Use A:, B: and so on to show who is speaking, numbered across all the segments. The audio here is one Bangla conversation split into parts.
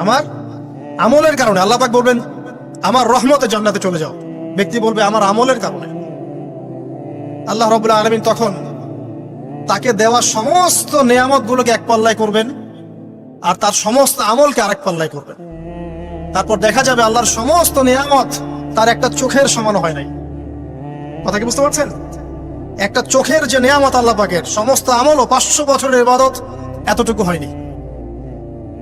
A: আমার আমলের কারণে, আল্লাহ বলবেন, আমার রহমতে জান্নাতে চলে যাও। ব্যক্তি বলবে, আমার আমলের কারণে। আল্লাহ রবুল্লাহ আলমিন তখন তাকে দেওয়া সমস্ত নেয়ামত গুলোকে এক পাল্লায় করবেন, আর তার সমস্ত আমলকে আরেক পাল্লায় করবেন। তারপর দেখা যাবে আল্লাহর সমস্ত নিয়ামত তার একটা চোখের সমান হয় নাই। কথা কি বুঝতে পারছেন? একটা চোখের যে নিয়ামত আল্লাহ পাকের, সমস্ত আমল ও পাঁচশো বছরের ইবাদত এতটুকু হয়নি।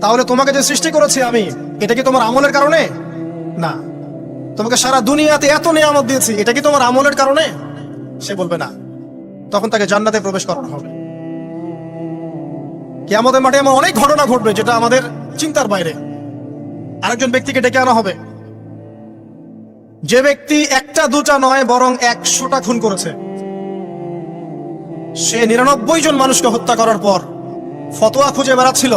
A: তাহলে তোমাকে যে সৃষ্টি করেছি আমি, এটা কি তোমার আমলের কারণে? না। তোমাকে সারা দুনিয়াতে এত নিয়ামত দিয়েছি, এটা কি তোমার আমলের কারণে? সে বলবে না। তখন তাকে জান্নাতে প্রবেশ করানো হবে। কেয়ামতের মাঠে এমন অনেক ঘটনা ঘটবে যেটা আমাদের চিন্তার বাইরে। আরেকজন ব্যক্তিকে ডেকে আনা হবে। যে ব্যক্তি একটা দুটা নয়, বরং একশোটা খুন করেছে। সে নিরানব্বই জন মানুষকে হত্যা করার পর ফতোয়া খুঁজে বেড়াচ্ছিল।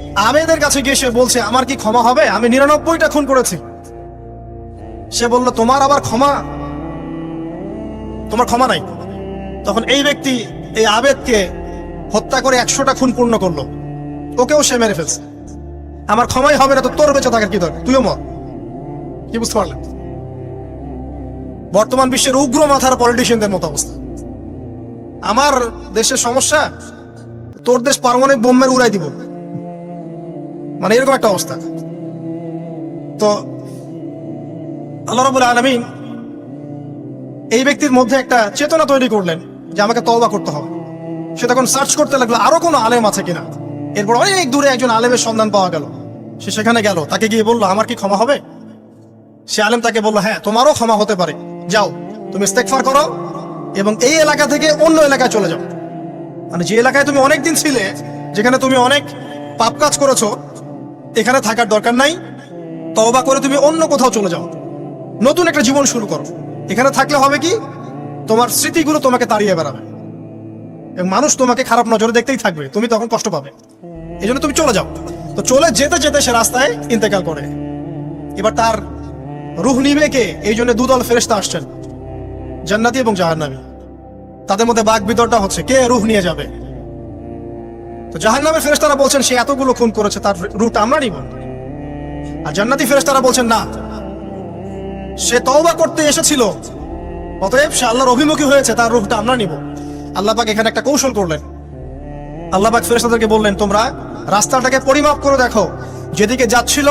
A: আবেদের কাছে গিয়ে সে বলছে, আমার কি ক্ষমা হবে? আমি নিরানব্বইটা খুন করেছি। সে বলল, তোমার আবার ক্ষমা? তোমার ক্ষমা নাই। তখন এই ব্যক্তি এই আবেদকে হত্যা করে একশোটা খুন পূর্ণ করল। ওকেও সে মেরে ফেলছে। আমার ক্ষমাই হবে না তো তোর বেঁচে থাকার কি দরকার? তুইও মর। কি বুঝতে পারলেন? বর্তমান বিশ্বের উগ্র মাথার পলিটিশিয়ানদের মতো অবস্থা। আমার দেশের সমস্যা? তোর দেশ পারমাণবিক বোম্বের উড়াই দিব। মানে এরকম একটা অবস্থা। তো আল্লাহ রবুল আলমিন এই ব্যক্তির মধ্যে একটা চেতনা তৈরি করলেন যে আমাকে তওবা করতে হবে। সে তখন সার্চ করতে লাগল, আরও কোনো আলেম আছে কিনা? এরপর অনেক দূরে একজন আলেমের সন্ধান পাওয়া গেল। সে সেখানে গেল, তাকে গিয়ে বলল, আমার কি ক্ষমা হবে? সে আলেম তাকে বলল হ্যাঁ তোমারও ক্ষমা হতে পারে। যাও, তুমি ইস্তেকফার করো এবং এই এলাকা থেকে অন্য এলাকায় চলে যাও। মানে যে এলাকায় তুমি অনেক দিন ছিলে, যেখানে তুমি অনেক পাপ কাজ করেছ এখানে থাকার দরকার নাই। তওবা করে তুমি অন্য কোথাও চলে যাও। নতুন একটা জীবন শুরু করো। এখানে থাকলে হবে কি? তোমার স্মৃতিগুলো তোমাকে তাড়িয়ে বেড়াবে। মানুষ তোমাকে খারাপ নজরে দেখতেই থাকবে। তুমি তখন কষ্ট পাবে। এই জন্য তুমি চলে যাও। তো চলে যেতে যেতে সে রাস্তায় ইন্তেকাল করে। এবার তার রুহ নিবে কে? এই জন্য দুদল ফেরেস্তা আসছেন। জান্নাতি এবং জাহান্নামী। তাদের মধ্যে বাঘ বিতরটা হচ্ছে, কে রুহ নিয়ে যাবে? তো জাহান জাহান্নামের ফেরেস্তারা বলছেন, সে এতগুলো খুন করেছে, তার রুহটা আমরা নিব আর জান্নাতি ফেরেস্তারা বলছেন, না, সে তওবা করতে এসেছিল, অতএব সে আল্লাহর অভিমুখী হয়েছে, তার রূপটা আমরা নিব। আল্লাহ পাক এখানে একটা কৌশল করলেন। আল্লাহ পাক ফেরেশতাদেরকে বললেন, তোমরা রাস্তাটাকে পরিমাপ করে দেখো, যেদিকে যাচ্ছিল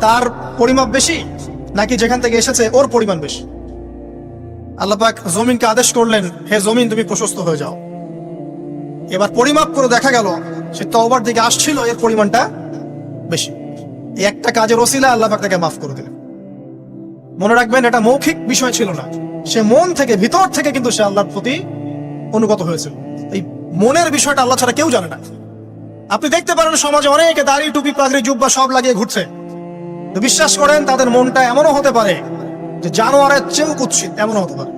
A: তার পরিমাপ বেশি, নাকি যেখান থেকে এসেছে ওর পরিমাণ বেশি? আল্লাহ পাক জমিনকে আদেশ করলেন, হে জমিন, তুমি প্রশস্ত হয়ে যাও। এবার পরিমাপ করে দেখা গেল, সে তওবার দিকে আসছিল, এর পরিমাণটা বেশি। এই একটা কাজের ওসিলা আল্লাহ পাক তাকে মাফ করে দিলেন। মনে রাখবেন, এটা মৌখিক বিষয় ছিল না। সে মন থেকে, ভিতর থেকে কিন্তু সে আল্লাহর প্রতি অনুগত হয়েছিল। এই মনের বিষয়টা আল্লাহ ছাড়া কেউ জানে না। আপনি দেখতে পারেন, সমাজে অনেকে দাড়ি, টুপি, পাগড়ি, জুব্বা সব লাগিয়ে ঘুরছে। তো বিশ্বাস করেন, তাদের মনটা এমনও হতে পারে যে জানোয়ারের চেয়েও কুৎসিত, এমনও হতে পারে।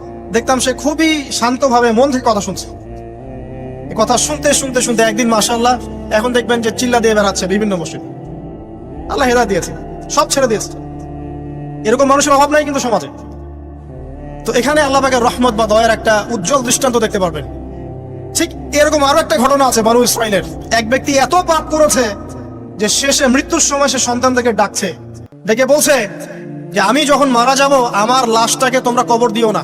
A: দেখতাম সে খুবই শান্তভাবে মন থেকে কথা শুনছে। কথা শুনতে শুনতে শুনতে একদিন মাশাল্লাহ এখন দেখবেন যে চিল্লা দিয়ে বেড়াচ্ছে বিভিন্ন মসজিদ। আল্লাহ হেদা দিয়েছে, সব ছেড়ে দিয়েছে। এরকম মানুষের অভাব নাই কিন্তু সমাজে। তো এখানে আল্লাহ পাকের রহমত বা দয়ার একটা উজ্জ্বল দৃষ্টান্ত দেখতে পারবেন। ঠিক এরকম আরও একটা ঘটনা আছে বানু ইসরাইলের। এক ব্যক্তি এত পাপ করেছে যে শেষে মৃত্যুর সময় সে সন্তানদেরকে ডাকছে। ডেকে বলছে যে, আমি যখন মারা যাব, আমার লাশটাকে তোমরা কবর দিও না।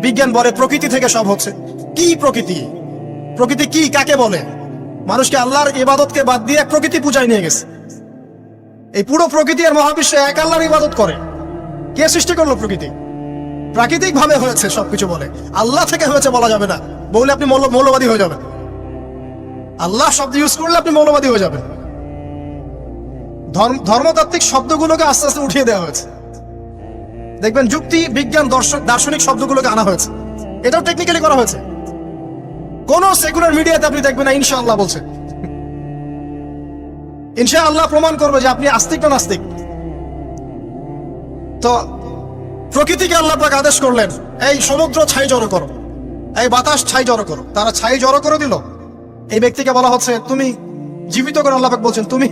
A: বিজ্ঞান বলে প্রকৃতি থেকে সব হচ্ছে। কি প্রকৃতি? প্রকৃতি কি, কাকে বলে? মানুষকে আল্লাহর ইবাদতকে বাদ দিয়ে প্রকৃতি পূজায় নিয়ে গেছে। এই পুরো প্রকৃতি আর মহাবিশ্বে এক আল্লাহর ইবাদত করে। কে সৃষ্টি করল প্রকৃতি? প্রাকৃতিক ভাবে হয়েছে, সবকিছু বলে। আল্লাহ থেকে হয়েছে বলা যাবে না। বললে আপনি মৌলবাদী হয়ে যাবেন। আল্লাহ শব্দ ইউজ করলে আপনি মৌলবাদী হয়ে যাবেন। ধর্ম- ধর্মতাত্ত্বিক শব্দগুলোকে আস্তে আস্তে উঠিয়ে দেওয়া হয়েছে। দেখবেন যুক্তি, বিজ্ঞান, দর্শন, দার্শনিক শব্দগুলোকে আনা হয়েছে। এটাও টেকনিক্যালি করা হয়েছে। কোন সেকুলার মিডিয়াতে আপনি দেখবেন না, ইনশাআল্লাহ বলছে। ইনশাআল্লাহ প্রমাণ করবে যে আপনি আস্তিক না নাস্তিক। তো প্রকৃতিকে আল্লাহ পাক আদেশ করলেন, এই সমুদ্র ছাই জড়ো করো, এই বাতাস ছাই জড়ো করো। তারা ছাই জড়ো করে দিল। এই ব্যক্তিকে বলা হচ্ছে, তুমি জীবিত করে আল্লাহ পাক বলছেন, তুমি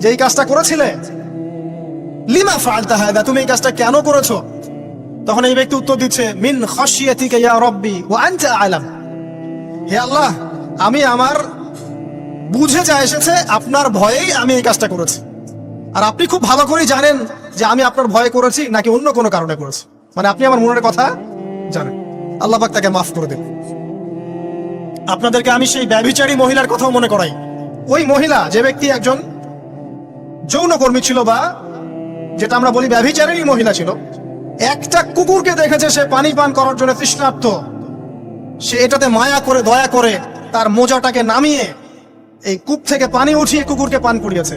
A: যে এই কাজটা করেছিলে লিমা ফালতা হায়দা তুমি এই কাজটা কেন করেছ? তখন এই ব্যক্তি উত্তর দিচ্ছে, মিন খাশিয়াতিকা ইয়া রব্বি ওয়া আনতা আলাম। হে আল্লাহ, আমি আমার বুঝে যা এসেছে, আপনার ভয়েই আমি এই কাজটা করেছি। আর আপনি খুব ভালো করেই জানেন যে আমি আপনার ভয়ে করেছি, নাকি অন্য কোনো কারণে করেছি। মানে আপনি আমার মনের কথা জানেন। আল্লাহ তাকে মাফ করে দেন। আপনাদেরকে আমি সেই ব্যভিচারী মহিলার কথাও মনে করাই। ওই মহিলা, যে ব্যক্তি একজন যৌনকর্মী ছিল বা যেটা আমরা বলি ব্যভিচারেরই মহিলা ছিল, একটা কুকুরকে দেখেছে সে পানি পান করার জন্য তৃষ্ণার্থ সে এটাতে মায়া করে, দয়া করে তার মোজাটাকে নামিয়ে এই কূপ থেকে পানি উঠিয়ে কুকুরকে পান করিয়েছে।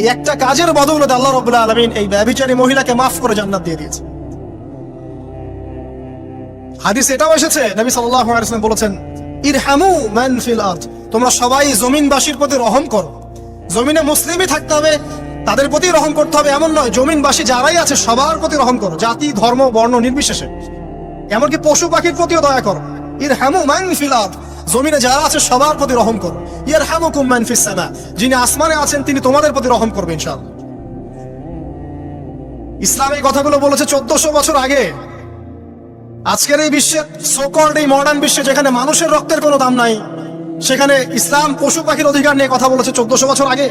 A: এই একটা কাজের বদৌলতে আল্লাহ রবুল্লাহ আলমিন এই ব্যভিচারী মহিলাকে মাফ করে জান্নাত দিয়ে দিয়েছে। হাদিস এটাও এসেছে, নবী সাল্লাল্লাহু বলেছেন, ইরহামু মান ফিল আরদ। তোমরা সবাই জমিনবাসীর প্রতি রহম করো। জমিনে মুসলিমই থাকতে হবে তাদের প্রতি রহম করতে হবে এমন নয়। জমিনবাসী যারাই আছে, সবার প্রতি রহম করো। জাতি, ধর্ম, বর্ণ নির্বিশেষে। এমনকি পশু পাখির প্রতিও দয়া করো। ইরহামু মান ফিল আরদ। জমিনে যারা আছে, সবার প্রতি রহম করো। ইয়ারহামুকুম মান ফিস সামা। যিনি আসমানে আছেন, তিনি তোমাদের প্রতি রহম করবেন ইনশাআল্লাহ। ইসলাম এই কথাগুলো বলেছে চোদ্দশো বছর আগে। আজকের এই বিশ্বে সোকল্ড এই মডার্ন বিশ্বে যেখানে মানুষের রক্তের কোনো দাম নাই, সেখানে ইসলাম পশু পাখির অধিকার নিয়ে কথা বলেছে চোদ্দশো বছর আগে।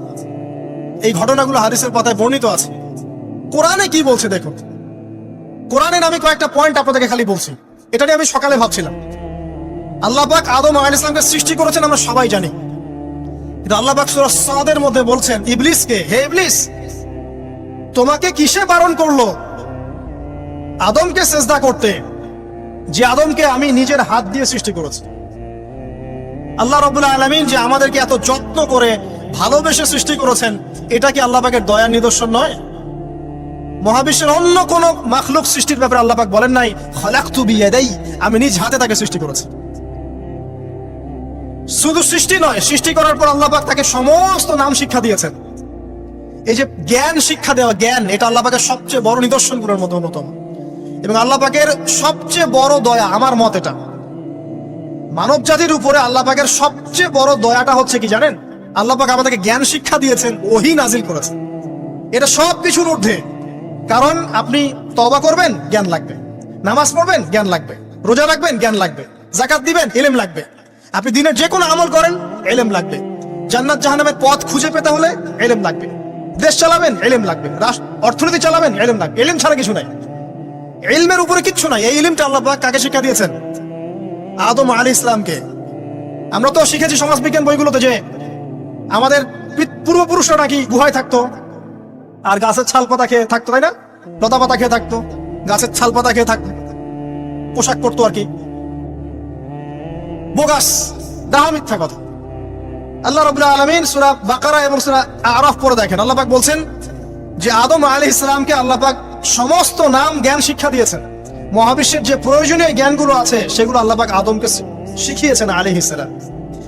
A: এই ঘটনাগুলো হাদিসের পাতায় বর্ণিত আছে। কোরআনে কি বলছে দেখো কোরআনের আমি কয়েকটা পয়েন্ট আপনাদেরকে খালি বলছি। এটা নিয়ে আমি সকালে ভাবছিলাম। আল্লাহ পাক আদম আলাইহিস ইসলামকে সৃষ্টি করেছেন, আমরা সবাই জানি। কিন্তু আল্লাহ পাক সূরা সাদের মধ্যে বলছেন, ইবলিসকে, হে ইবলিস, তোমাকে কিসে বারণ করল? আদমকে সেজদা করতে, যে আদমকে আমি নিজের হাত দিয়ে সৃষ্টি করেছি। আল্লাহ রবুল্লাহ আলমিন যে আমাদেরকে এত যত্ন করে ভালোবেসে সৃষ্টি করেছেন এটা কি আল্লাহ পাকের দয়ার নিদর্শন নয়? মহাবিশ্বের অন্য কোন মাখলুক সৃষ্টির ব্যাপারে আল্লাহ পাক বলেন নাই, খলাক্তু বিয়াদাই আমি নিজ হাতে তাকে সৃষ্টি করেছি। শুধু সৃষ্টি নয়, সৃষ্টি করার পর আল্লাহ পাক তাকে সমস্ত নাম শিক্ষা দিয়েছেন। এই যে জ্ঞান শিক্ষা দেওয়া, জ্ঞান, এটা আল্লাহ পাকের সবচেয়ে বড় নিদর্শন নিদর্শনগুলোর মধ্যে অন্যতম। এবং আল্লাহ পাকের সবচেয়ে বড় দয়া আমার মত এটা। মানব জাতির উপরে আল্লাহ পাকের সবচেয়ে বড় দয়াটা হচ্ছে কি জানেন? আল্লাহ পাক আমাদেরকে জ্ঞান শিক্ষা দিয়েছেন, ওহি নাজিল করেছেন। এটা সব কিছুর ঊর্ধ্বে। কারণ আপনি তবা করবেন, জ্ঞান লাগবে। নামাজ পড়বেন, জ্ঞান লাগবে। রোজা রাখবেন, জ্ঞান লাগবে। জাকাত দিবেন এলেম লাগবে। আপনি দিনের যে কোনো আমল করেন এলেম লাগবে। জান্নাত জাহানামের পথ খুঁজে পেতে হলে এলেম লাগবে। দেশ চালাবেন এলেম লাগবে। অর্থনীতি চালাবেন এলেম লাগবে। এলেম ছাড়া কিছু নাই। এলমের উপরে কিচ্ছু নাই। এই ইলিমটা আল্লাহ কাকে শিক্ষা দিয়েছেন? আদম আলী ইসলামকে আমরা তো শিখেছি সমাজবিজ্ঞান বইগুলোতে যে আমাদের পূর্বপুরুষরা নাকি গুহায় থাকতো। আর গাছের ছাল পাতা খেয়ে থাকতো, তাই না? লতা পাতা খেয়ে থাকতো, গাছের ছাল পাতা খেয়ে থাকতো। পোশাক করতো আর কি। বোগাস ডাহা মিথ্যা কথা। আল্লাহ রবুল্লাহ আলমিন সুরা বাকারা এবং সুরা আরফ পরে দেখেন। আল্লাপাক বলছেন যে আদম আলী ইসলামকে আল্লাপাক সমস্ত নাম জ্ঞান শিক্ষা দিয়েছেন। মহাবিশ্বের যে প্রয়োজনীয় জ্ঞানগুলো আছে, সেগুলো আল্লাপাক আদমকে শিখিয়েছেন আলী ইসলাম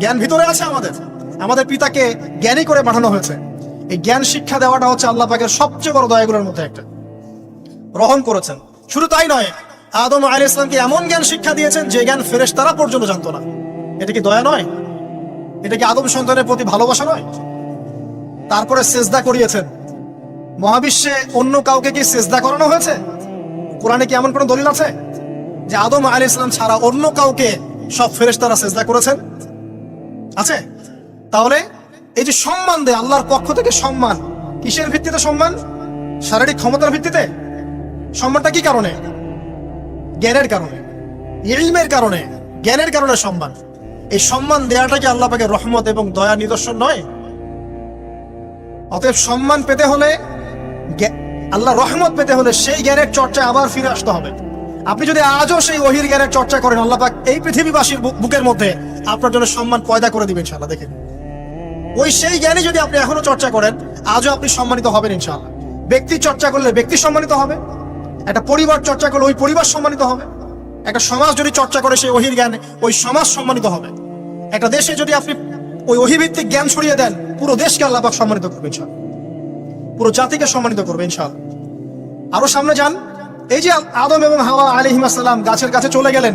A: জ্ঞান ভিতরে আছে আমাদের। আমাদের পিতাকে জ্ঞানী করে পাঠানো হয়েছে। এই জ্ঞান শিক্ষা দেওয়াটা হচ্ছে আল্লাহ পাকের সবচেয়ে বড় দয়াগুলোর মধ্যে একটা। গ্রহণ করেছেন। শুধু তাই নয়, আদম আলী ইসলামকে এমন জ্ঞান শিক্ষা দিয়েছেন যে জ্ঞান ফেরেশ তারা পর্যন্ত জানতো না। এটা কি দয়া নয়? এটা কি আদম সন্তানের প্রতি ভালোবাসা নয়? তারপরে সেজদা করিয়েছেন। মহাবিশ্বে অন্য কাউকে কি সেজদা করানো হয়েছে? কোরআনে কি এমন কোন দলিল আছে? যে আদম আলী ইসলাম ছাড়া অন্য কাউকে সব ফেরেশ তারা সেজদা করেছেন? আছে? তাহলে এই যে সম্মান দেয়, আল্লাহর পক্ষ থেকে সম্মান, কিসের ভিত্তিতে সম্মান? শারীরিক ক্ষমতার ভিত্তিতে? সম্মানটা কি কারণে? জ্ঞানের কারণে, ইলমের কারণে, জ্ঞানের কারণে সম্মান। এই সম্মান দেওয়াটা কি আল্লাহ পাকে রহমত এবং দয়া নিদর্শন নয়? অতএব সম্মান পেতে হলে আল্লাহ রহমত পেতে হলে সেই জ্ঞানের চর্চায় আবার ফিরে আসতে হবে। আপনি যদি আজও সেই ওহির জ্ঞানের চর্চা করেন, আল্লাহ পাক এই পৃথিবীবাসীর বুকের মধ্যে আপনার জন্য সম্মান পয়দা করে দিবেন ইনশাআল্লাহ, দেখেন। ওই সেই জ্ঞানী যদি আপনি এখনও চর্চা করেন, আজও আপনি সম্মানিত হবেন ইনশাল্লাহ ব্যক্তি চর্চা করলে ব্যক্তি সম্মানিত হবে, একটা পরিবার চর্চা করলে ওই পরিবার সম্মানিত হবে, একটা সমাজ যদি চর্চা করে সেই ওহির জ্ঞান, ওই সমাজ সম্মানিত হবে। একটা দেশে যদি আপনি ওই অহিভিত্তিক জ্ঞান ছড়িয়ে দেন, পুরো দেশকে আল্লাহ সম্মানিত করবে ইনশাআল্লাহ। পুরো জাতিকে সম্মানিত করবে ইনশাআল্লাহ। আরও সামনে যান, এই যে আদম এবং হাওয়া আলিহিমাসাল্লাম গাছের কাছে চলে গেলেন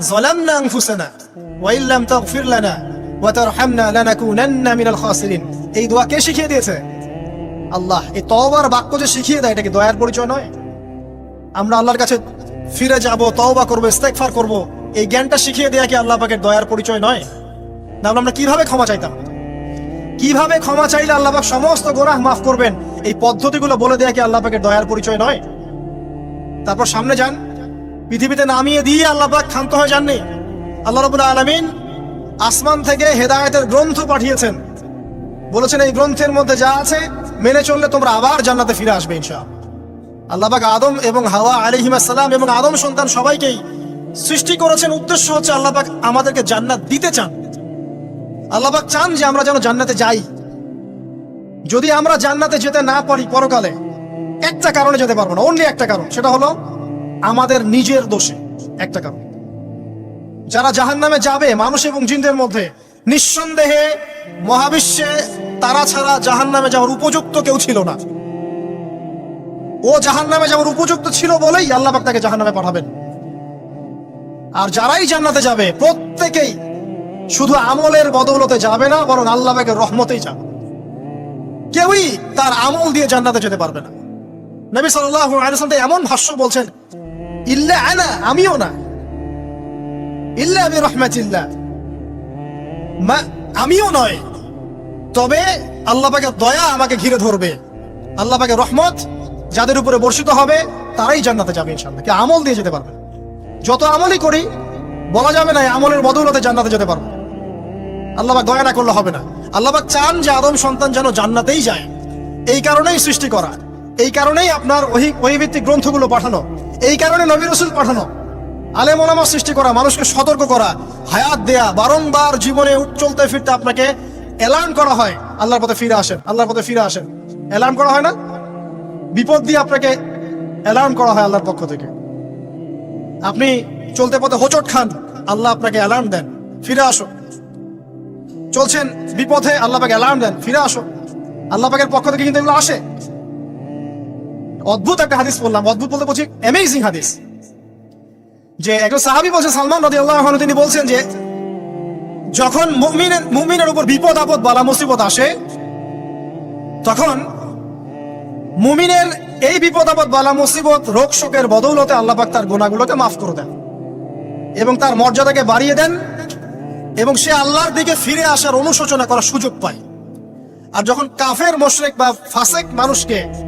A: আনফুসানা ওয়া ইল্লাম তাগফির লানা ওয়া তারহামনা লানাকুনান্না মিনাল খাসিরিন এই দোয়া কে শিখিয়ে দিয়েছে? আল্লাহ। এই তওবার বাক্য যে শিখিয়ে দেয়, এটা কি দয়ার পরিচয় নয়? আমরা আল্লাহর কাছে ফিরে যাব, তওবা করব, ইস্তেগফার করব। এই জ্ঞানটা শিখিয়ে দেয়া কি আল্লাহ পাকের দয়ার পরিচয় নয়? তাহলে আমরা কীভাবে ক্ষমা চাইতাম? কীভাবে ক্ষমা চাইলে আল্লাহ পাক সমস্ত গোনাহ মাফ করবেন? এই পদ্ধতিগুলো বলে দেয়া কি আল্লাহ পাকের দয়ার পরিচয় নয়? তারপর সামনে যান। পৃথিবীতে নামিয়ে দিয়ে আল্লাহ পাক ক্ষান্ত হয়ে যাননি। আল্লাহ রাব্বুল আলামিন আসমান থেকে হেদায়েতের গ্রন্থ পাঠিয়েছেন। বলেছেন, এই গ্রন্থের মধ্যে যা আছে, মেনে চললে তোমরা আবার জান্নাতে ফিরে আসবে ইনশাআল্লাহ। আল্লাহ পাক আদম এবং হাওয়া আলাইহিমাস সালাম এবং আদম সন্তান সবাইকেই সৃষ্টি করেছেন। উদ্দেশ্য হচ্ছে আল্লাহ পাক আমাদেরকে জান্নাত দিতে চান। আল্লাহ পাক চান যে আমরা যেন জান্নাতে যাই। যদি আমরা জান্নাতে যেতে না পারি পরকালে, একটা কারণে যেতে পারব না অনলি একটা কারণ। সেটা হলো আমাদের নিজের দোষে একটা কারণ। যারা জাহান্নামে যাবে, মানুষ এবং জিনদের মধ্যে, নিঃসন্দেহে মহাবিশ্বে তারা ছাড়া জাহান্নামে যাওয়ার উপযুক্ত কেউ ছিল না। ও জাহান্নামে যাওয়ার উপযুক্ত ছিল বলেই আল্লাহ তাকে জাহান্নামে পাঠাবেন। আর যারাই জান্নাতে যাবে, প্রত্যেকেই শুধু আমলের বদৌলতে যাবে না, বরং আল্লাহ পাকের রহমতেই যাবে। কেউই তার আমল দিয়ে জান্নাতে যেতে পারবে না। নবী আলাইহি এমন ভাষ্য বলছেন ইল্লা আনা আমিও না ইল্লা বি রাহমাতিল্লাহ মা আমিও নয় তবে আল্লাহ পাকের দয়া আমাকে ঘিরে ধরবে। আল্লাহ পাকের রহমত যাদের উপরে বর্ষিত হবে, তারাই জান্নাতে যাবে ইনশাআল্লাহ। কি আমল দিয়ে যেতে পারবে যত আমলই করি, বলা যাবে না আমলের বদৌলতে জান্নাতে যেতে পারব। আল্লাহ দয়া না করলে হবে না। আল্লাহ চান যে আদম সন্তান যেন জান্নাতেই যায়। এই কারণেই সৃষ্টি করা। এই কারণেই আপনার ওহি ওহিভিত্তিক গ্রন্থগুলো পাঠানো। এই কারণে নবী রসুল পাঠানো। আলেম ওলামা সৃষ্টি করা, মানুষকে সতর্ক করা, হায়াত দেয়া, বারংবার জীবনে উঠ- চলতে ফিরতে আপনাকে অ্যালার্ম করা হয়। আল্লাহর পথে ফিরে আসেন, আল্লাহর পথে ফিরে আসেন। অ্যালার্ম করা হয় না? বিপদ দিয়ে আপনাকে অ্যালার্ম করা হয় আল্লাহর পক্ষ থেকে। আপনি চলতে পথে হোচট খান, আল্লাহ আপনাকে অ্যালার্ম দেন, ফিরে আসো। চলছেন বিপথে, আল্লাহ পাকে অ্যালার্ম দেন, ফিরে আসো। আল্লাহ পাকের পক্ষ থেকে কিন্তু এগুলো আসে। অদ্ভুত একটা হাদিস বললাম অদ্ভুত বলতে বলছি অ্যামেজিং হাদিস। যে একজন সাহাবি বলছেন, সালমান রাদি আল্লাহ তিনি বলছেন যে, যখন মুমিনের মুমিনের উপর বিপদ, আপদ বালা মুসিবত আসে, তখন মুমিনের এই বিপদ, আপদ বালা মুসিবত, রোগ শোকের বদৌলতে আল্লাহ পাক তার গুণাগুলোকে মাফ করে দেন এবং তার মর্যাদাকে বাড়িয়ে দেন এবং সে আল্লাহর দিকে ফিরে আসার অনুশোচনা করার সুযোগ পায়। আর যখন কাফের, মোশরেক বা ফাসেক মানুষকে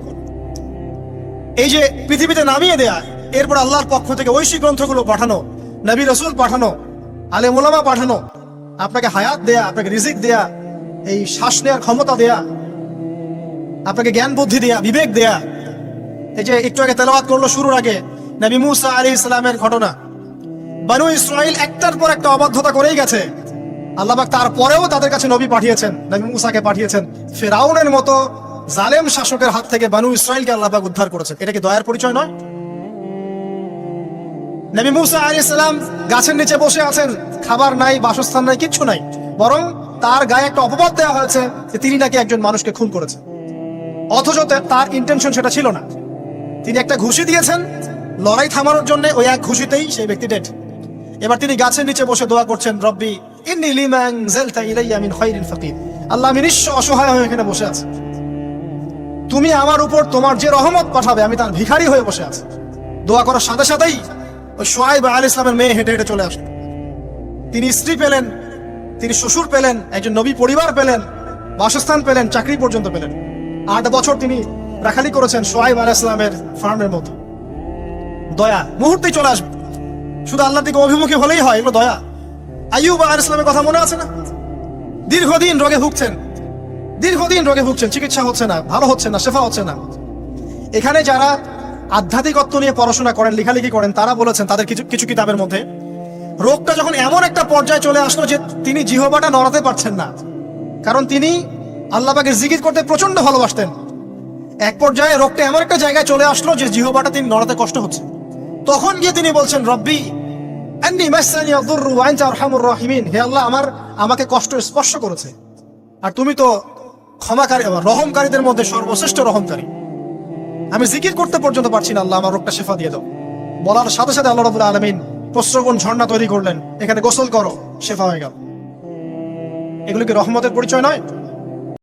A: এই যে পৃথিবীতে নামিয়ে দেয়া, এরপর আল্লাহর পক্ষ থেকে ঐশী গ্রন্থগুলো পাঠানো, নবী রসুল পাঠানো, আলে মোলামা পাঠানো, আপনাকে হায়াত দেয়া, আপনাকে রিজিক দেয়া, এই শ্বাস নেওয়ার ক্ষমতা দেয়া, আপনাকে জ্ঞান বুদ্ধি দেয়া, বিবেক দেয়া, এই যে একটু আগে তেলাওয়াত করল শুরুর আগে, নবী মুসা আলী ইসলামের ঘটনা। বানু ইসরাইল একটার পর একটা অবাধ্যতা করেই গেছে। আল্লাহবাক তারপরেও তাদের কাছে নবী পাঠিয়েছেন, নবী মুসাকে পাঠিয়েছেন। ফেরাউনের মতো জালেম শাসকের হাত থেকে বানু ইসরাইলকে আল্লাহবাক উদ্ধার করেছেন। এটা কি দয়ার পরিচয় নয়? নবী মুসা আলী সালাম গাছের নিচে বসে আছেন। খাবার নাই, বাসস্থান নাই, কিচ্ছু নাই। বরং তার গায়ে একটা অপবাদ দেওয়া হয়েছে যে তিনি নাকি একজন মানুষকে খুন করেছেন। অথচ তার ইন্টেনশন সেটা ছিল না। তিনি একটা ঘুষি দিয়েছেন। লড়াই থামানোর জন্য ওই এক ঘুষিতেই সেই ব্যক্তি ডেড এবার তিনি গাছের নিচে বসে দোয়া করছেন, রব্বি, ইন্নি লিমান জালতা ইলাইয়া মিন খায়রিল আল্লাহ আমি নিঃস্ব অসহায় হয়ে এখানে বসে আছি। তুমি আমার উপর তোমার যে রহমত পাঠাবে, আমি তার ভিখারি হয়ে বসে আছি। দোয়া করার সাথে সাথেই ওই সোহাইব আল ইসলামের মেয়ে হেঁটে হেঁটে চলে আসলো তিনি স্ত্রী পেলেন, তিনি শ্বশুর পেলেন, একজন নবী পরিবার পেলেন, বাসস্থান পেলেন, চাকরি পর্যন্ত পেলেন। আট বছর তিনি রাখালি করেছেন সোহাইব আল ইসলামের ফার্মের মতো দয়া, মুহূর্তেই চলে আসবে। শুধু আল্লাহ দিকে অভিমুখী হলেই হয়, এগুলো দয়া। আইয়ুব আল ইসলামের কথা মনে আছে না? দীর্ঘদিন রোগে ভুগছেন। দীর্ঘদিন রোগে ভুগছেন, চিকিৎসা হচ্ছে না, ভালো হচ্ছে না, শেফা হচ্ছে না। এখানে যারা আধ্যাত্মিকত্ব নিয়ে পড়াশোনা করেন, লেখালেখি করেন, তারা বলেছেন তাদের কিছু কিছু কিতাবের মধ্যে, রোগটা যখন এমন একটা পর্যায়ে চলে আসলো যে তিনি জিহবাটা নড়াতে পারছেন না। কারণ তিনি আল্লাহকে জিকির করতে প্রচণ্ড ভালোবাসতেন। এক পর্যায়ে রোগটা এমন একটা জায়গায় চলে আসলো যে জিহবাটা তিনি নড়াতে কষ্ট হচ্ছে। তখন গিয়ে তিনি বলছেন, রব্বি হে আল্লাহ, আমার, আমাকে কষ্ট স্পর্শ করেছে। আর তুমি তো ক্ষমাকারী রহমকারীদের মধ্যে সর্বশ্রেষ্ঠ রহমকারী। আমি জিকির করতে পর্যন্ত পারছি না, আল্লাহ আমার রোগটা শেফা দিয়ে দাও। বলার সাথে সাথে আল্লাহ রাব্বুল আলমিন প্রশ্রবণ ঝর্ণা তৈরি করলেন। এখানে গোসল করো, শেফা হয়ে গেল। এগুলো কি রহমতের পরিচয় নয়?